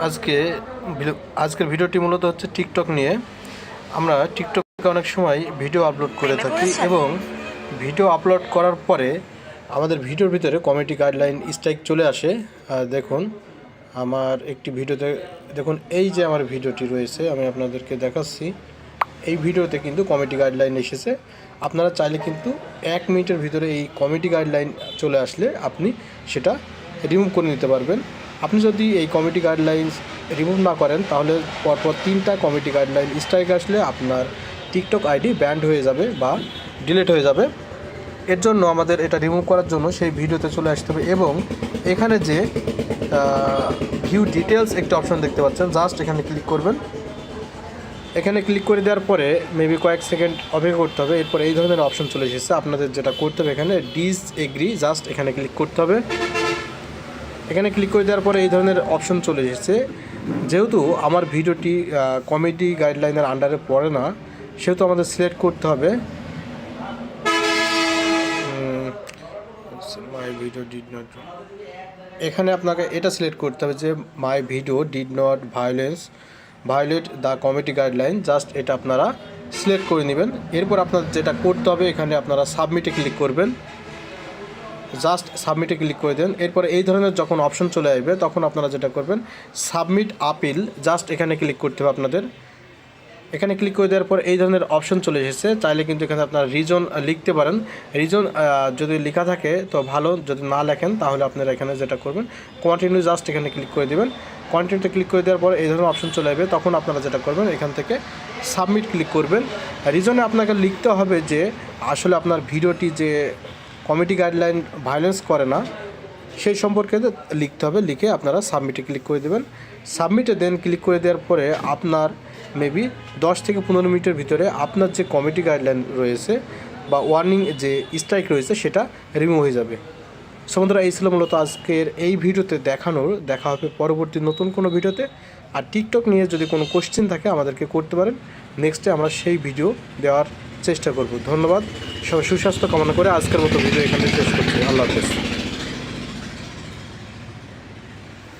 আজকে ভিডিও- আজকের ভিডিওটি মূলত হচ্ছে টিকটক নিয়ে। আমরা টিকটকে অনেক সময় ভিডিও আপলোড করে থাকি এবং ভিডিও আপলোড করার পরে আমাদের ভিডিওর ভিতরে কমিটি গাইডলাইন স্ট্রাইক চলে আসে। দেখুন আমার একটি ভিডিওতে দেখুন এই যে আমার ভিডিওটি রয়েছে আমি আপনাদেরকে দেখাচ্ছি। এই ভিডিওতে কিন্তু কমিটি গাইডলাইন এসেছে। আপনারা চাইলে কিন্তু এক মিনিটের ভিতরে এই কমিটি গাইডলাইন চলে আসলে আপনি সেটা রিমুভ করে নিতে পারবেন। আপনি যদি এই কমিটি গাইডলাইন রিমুভ না করেন, তাহলে পরপর তিনটা কমিটি গাইডলাইন স্ট্রাইক আসলে আপনার টিকটক আইডি ব্যান্ড হয়ে যাবে বা ডিলিট হয়ে যাবে। এর জন্য আমাদের এটা রিমুভ করার জন্য সেই ভিডিওতে চলে আসতে হবে এবং এখানে যে ভিউ ডিটেলস একটা অপশন দেখতে পাচ্ছেন জাস্ট এখানে ক্লিক করবেন। এখানে ক্লিক করে দেওয়ার পরে মেবি কয়েক সেকেন্ড অপেক্ষা করতে হবে, এরপর এই ধরনের অপশন চলে এসেছে। আপনাদের যেটা করতে হবে এখানে ডিস এগ্রি জাস্ট এখানে ক্লিক করতে হবে। এখানে ক্লিক করে দেওয়ার পরে এই ধরনের অপশন চলে এসেছে। যেহেতু আমার ভিডিওটি কমেডি গাইডলাইনের আন্ডারে পড়ে না, সেহেতু আমাদের সিলেক্ট করতে হবে। মাই ভিডিও ডিড নট এখানে আপনাকে এটা সিলেক্ট করতে হবে যে my video did not violence violate the committee guideline just এটা আপনারা সিলেক্ট করে নেবেন। এরপর আপনার যেটা করতে হবে, এখানে আপনারা সাবমিটে ক্লিক করবেন। জাস্ট সাবমিটে ক্লিক করে দেন। এরপরে এই ধরনের যখন অপশন চলে আসবে, তখন আপনারা যেটা করবেন, সাবমিট আপিল, জাস্ট এখানে ক্লিক করতে হবে আপনাদের। এখানে ক্লিক করে দেওয়ার পর এই ধরনের অপশন চলে এসেছে। চাইলে কিন্তু এখানে আপনার রিজন লিখতে পারেন। রিজন যদি লেখা থাকে তো ভালো, যদি না লেখেন তাহলে আপনারা এখানে যেটা করবেন কন্টিনিউ জাস্ট এখানে ক্লিক করে দেবেন। কন্টিনিউতে ক্লিক করে দেওয়ার পর এই ধরনের অপশন চলে আসবে, তখন আপনারা যেটা করবেন, এখান থেকে সাবমিট ক্লিক করবেন। রিজনে আপনাকে লিখতে হবে যে, আসলে আপনার ভিডিওটি যে কমিটি গাইডলাইন ভায়োলেন্স করে না, সেই সম্পর্কে লিখতে হবে, লিখে আপনারা সাবমিটে ক্লিক করে দেবেন। সাবমিটে দেন, ক্লিক করে দেওয়ার পরে আপনার মেবি দশ থেকে পনেরো মিনিটের ভিতরে আপনার যে কমিটি গাইডলাইন রয়েছে বা ওয়ার্নিং যে স্ট্রাইক রয়েছে, সেটা রিমুভ হয়ে যাবে। সো বন্ধুরা, এই ছিল মূলত আজকের এই ভিডিওতে দেখানোর। দেখা হবে পরবর্তী নতুন কোনো ভিডিওতে। আর টিকটক নিয়ে যদি কোনো কোশ্চেন থাকে, আমাদেরকে করতে পারেন। নেক্সটে আমরা সেই ভিডিও দেওয়ার চেষ্টা করব। ধন্যবাদ। সবাই সুস্বাস্থ্য কামনা করে আজকের মতো ভিডিও এখানে শেষ করছি। আল্লাহ হাফেজ।